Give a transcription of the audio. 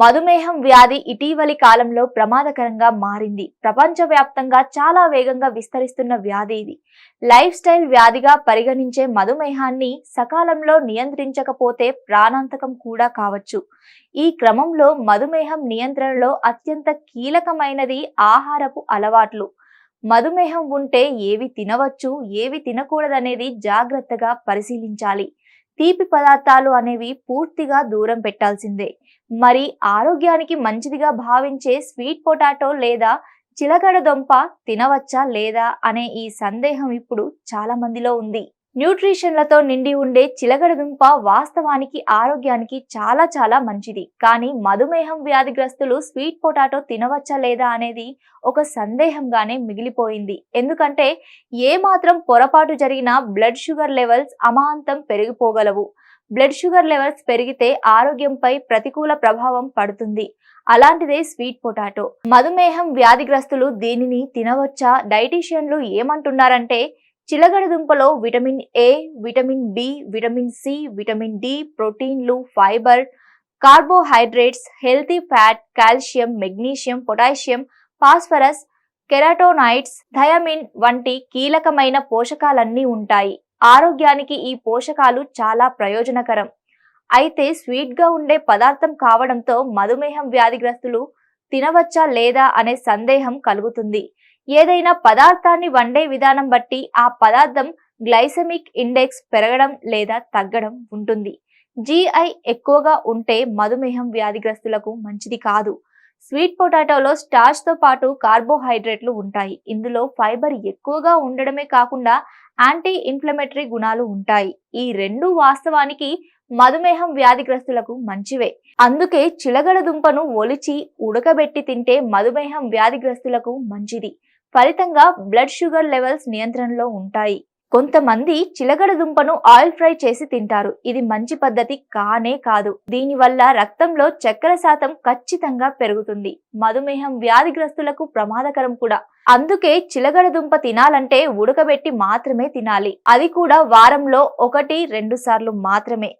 మధుమేహం వ్యాధి ఇటీవలి కాలంలో ప్రమాదకరంగా మారింది. ప్రపంచవ్యాప్తంగా చాలా వేగంగా విస్తరిస్తున్న వ్యాధి ఇది. లైఫ్ స్టైల్ వ్యాధిగా పరిగణించే మధుమేహాన్ని సకాలంలో నియంత్రించకపోతే ప్రాణాంతకం కూడా కావచ్చు. ఈ క్రమంలో మధుమేహం నియంత్రణలో అత్యంత కీలకమైనది ఆహారపు అలవాట్లు. మధుమేహం ఉంటే ఏవి తినవచ్చు ఏవి తినకూడదనేది జాగ్రత్తగా పరిశీలించాలి. తీపి పదార్థాలు అనేవి పూర్తిగా దూరం పెట్టాల్సిందే. మరి ఆరోగ్యానికి మంచిదిగా భావించే స్వీట్ పొటాటో లేదా చిలకడ దొంప తినవచ్చా లేదా అనే ఈ సందేహం ఇప్పుడు చాలా మందిలో ఉంది. న్యూట్రిషన్లతో నిండి ఉండే చిలకడదుంప వాస్తవానికి ఆరోగ్యానికి చాలా చాలా మంచిది. కానీ మధుమేహం వ్యాధిగ్రస్తులు స్వీట్ పొటాటో తినవచ్చా లేదా అనేది ఒక సందేహంగానే మిగిలిపోయింది. ఎందుకంటే ఏ మాత్రం పొరపాటు జరిగినా బ్లడ్ షుగర్ లెవెల్స్ అమాంతం పెరిగిపోగలవు. బ్లడ్ షుగర్ లెవెల్స్ పెరిగితే ఆరోగ్యంపై ప్రతికూల ప్రభావం పడుతుంది. అలాంటిదే స్వీట్ పొటాటో. మధుమేహం వ్యాధిగ్రస్తులు దీనిని తినవచ్చా? డైటీషియన్లు ఏమంటున్నారంటే చిలగడ దుంపలో vitamin A vitamin B vitamin C vitamin D ప్రోటీన్లు fibre carbohydrates healthy fat calcium magnesium potassium phosphorus carotenoids thiamine వంటి కీలకమైన పోషకాలన్నీ ఉంటాయి. ఆరోగ్యానికి ఈ పోషకాలు చాలా ప్రయోజనకరం. అయితే స్వీట్గా ఉండే పదార్థం కావడంతో మధుమేహం వ్యాధిగ్రస్తులు తినవచ్చా లేదా అనే సందేహం కలుగుతుంది. ఏదైనా పదార్థాన్ని వండే విధానం బట్టి ఆ పదార్థం గ్లైసెమిక్ ఇండెక్స్ పెరగడం లేదా తగ్గడం ఉంటుంది. జీఐ ఎక్కువగా ఉంటే మధుమేహం వ్యాధిగ్రస్తులకు మంచిది కాదు. స్వీట్ పొటాటోలో స్టార్చ్తో పాటు కార్బోహైడ్రేట్లు ఉంటాయి. ఇందులో ఫైబర్ ఎక్కువగా ఉండడమే కాకుండా యాంటీ ఇన్ఫ్లమేటరీ గుణాలు ఉంటాయి. ఈ రెండు వాస్తవానికి మధుమేహం వ్యాధిగ్రస్తులకు మంచివే. అందుకే చిలగడ దుంపను ఒలిచి ఉడకబెట్టి తింటే మధుమేహం వ్యాధిగ్రస్తులకు మంచిది. ఫలితంగా బ్లడ్ షుగర్ లెవెల్స్ నియంత్రణలో ఉంటాయి. కొంతమంది చిలగడ దుంపను ఆయిల్ ఫ్రై చేసి తింటారు. ఇది మంచి పద్ధతి కానే కాదు. దీనివల్ల రక్తంలో చక్కెర శాతం ఖచ్చితంగా పెరుగుతుంది. మధుమేహం వ్యాధిగ్రస్తులకు ప్రమాదకరం కూడా. అందుకే చిలగడ దుంప తినాలంటే ఉడకబెట్టి మాత్రమే తినాలి. అది కూడా వారంలో ఒకటి రెండు సార్లు మాత్రమే.